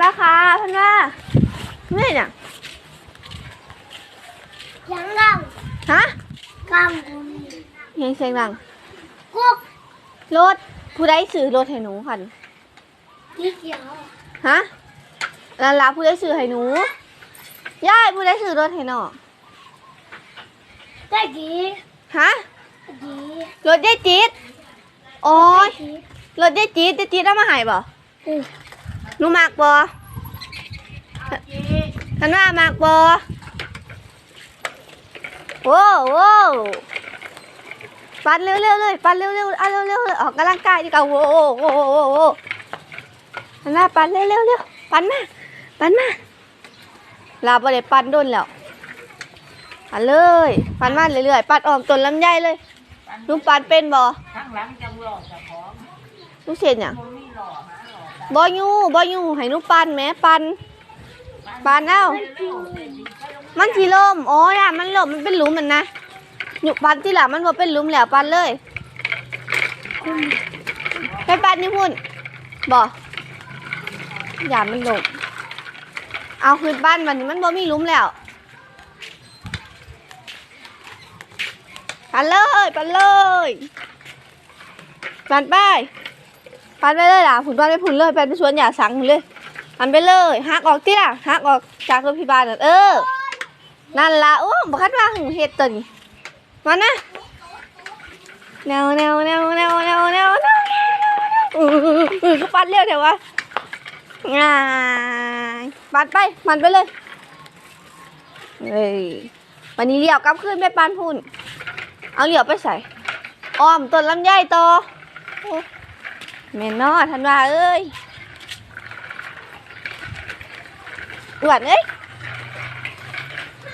ราคาเพันว่านี่เนี่ยยังเล่าฮะกเฮียงเสียงดังำกุ๊กรถผู้ใดซื้อรถให้หนูคันที่เขียวฮะลาลาผู้ใดซื้อให้หนูยายผู้ใดซื้อรถให้น้องได้ดีฮะดีรถยายจี๊ดโอ้ยดีรถยายจี๊ดยายจี๊ดเอามาให้บ่อืมห นูมากบ่คันว่ามากบ่โว้วโว้วปั่นเร็วๆเลยปั่นเร็วๆเอาเร็วๆเลยออกกำลังกายดีกว่าโว้วโว้วโว้วโว้วโว้วคันว่าปั่นเร็วๆเร็วปั่นมาปั่นมาลาบ่ได้ปั่นโดนแล้วปั่นเลยปั่นมาเรื่อยๆปั่นออกต้นลำไยเลยหนูปั่นเป็นบ่ข้างหลังจังหล่อเจะพร้าขอหนูเสียนหยังมันไม่หล่อหาหล่อ บอยู่บอยู่ให้หนูปั่นแม่ปั่นปั่นเอ้ามันสิล่มอ๋อย่ามันล่มมันเป็นหลุมมันนะหยุปั่นที่หลังมันบ่เป็นหลุมแล้วปั่นเลยไปปั่นนี่พุ่นบ่อย่ามันล่มเอาขึ้นบ้านวันนี้มันบ่มีหลุมแล้วปั่นเลยปั่นเลยปั่นไป ปันไปเลยล่ะผุนปันไปผุนเลยปันไปสวนหญ้าสังพุ่นเลยปันไปเลยหักออกติล่ะหักออกจากโรงพยาบาลน่ะเออ นั่นล่ะโอ้บอกคัดว่าหึงเฮ็ดตัวนี้มานะแนวแนวแนวแนวแนวแนวแนวอืออือก็ปัดเร็วเถอะวะง่ายปัดไปปัดไปเลยเฮ้ยวันนี้เลี้ยวกลับขึ้นไปปานพุ่น เอาเหลี่ยวไปใส่อ้อมต้นลำไยต่อโอ้ แม่นอทันว่าเอ้ยอ้วนเอ้ย